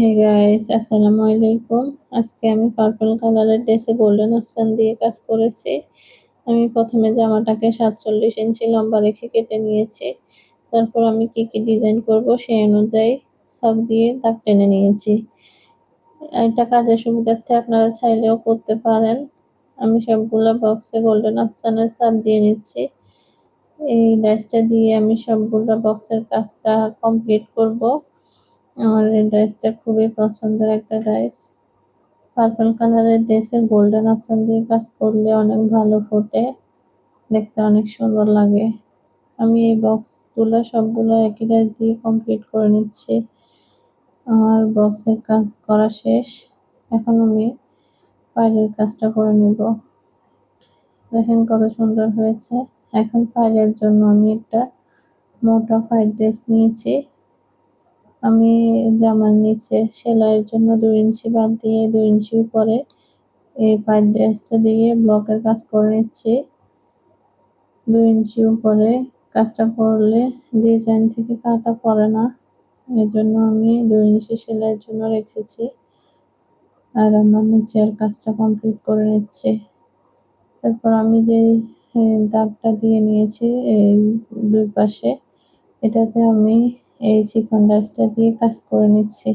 Hey guys আসসালামু আলাইকুম আজকে আমি পার্পল কালারের ড্রেসে গোল্ডেন অপশন দিয়ে কাজ করেছি। আমি প্রথমে জামাটাকে সাতচল্লিশ ইঞ্চি লম্বা রেখে কেটে নিয়েছি। তারপর আমি কি কি ডিজাইন করব সেই অনুযায়ী সব দিয়ে দাগ টেনে নিয়েছি। এটা কাজের সুবিধার্থে আপনারা চাইলেও করতে পারেন। আমি সবগুলো বক্সে গোল্ডেন অপশানের সাপ দিয়ে নিচ্ছি। এই ড্রেসটা দিয়ে আমি সবগুলো বক্সের কাজটা কমপ্লিট করব। আমার এই ড্রেসটা খুবই পছন্দের একটা ড্রেস। পার্পল কালারের ড্রেসে গোল্ডেন অপশন দিয়ে কাজ করলে অনেক ভালো ফোটে, দেখতে অনেক সুন্দর লাগে। আমি এই বক্সগুলো সবগুলো একই ড্রেস দিয়ে কমপ্লিট করে নিচ্ছি। আমার বক্সের কাজ করা শেষ। এখন আমি পায়ের কাজটা করে নেব। দেখেন কত সুন্দর হয়েছে। এখন পায়ের জন্য আমি একটা মোটা ফ্রাইড ড্রেস নিয়েছি। আমি জামার নিচে সেলাইয়ের জন্য দুই ইঞ্চি বাদ দিয়ে দুই ইঞ্চি উপরে এই পাইপ ড্রেসটা দিয়ে ব্লকের কাজ করে নিচ্ছি। দুই ইঞ্চি উপরে কাজটা করলে ডিজাইন থেকে কাটা পড়ে না। এজন্য আমি দুই ইঞ্চি সেলাইয়ের জন্য রেখেছি। আর আমার নিচের কাজটা কমপ্লিট করে নিচ্ছি। তারপর আমি যে দাগটা দিয়ে নিয়েছি, এই দুই পাশে, এটাতে আমি এই চিকন ডাইসটা দিয়ে কাজ করে নিচ্ছি।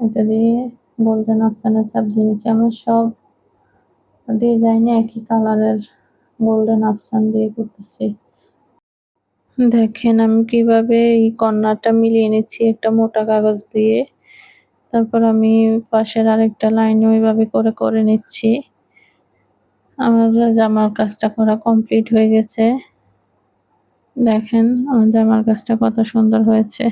এটা দিয়ে গোল্ডেন অপশানের চাপ দিয়ে নিচ্ছি। আমার সব ডিজাইনে একই কালারের গোল্ডেন অপশান দিয়ে করতেছি। দেখেন আমি কীভাবে এই কর্নারটা মিলিয়ে নিচ্ছি একটা মোটা কাগজ দিয়ে। তারপর আমি পাশের আরেকটা লাইন ওইভাবে করে করে নিচ্ছি। আমার জামার কাজটা করা কমপ্লিট হয়ে গেছে। দেখেন আমার জামার কাজটা কত সুন্দর হয়েছে।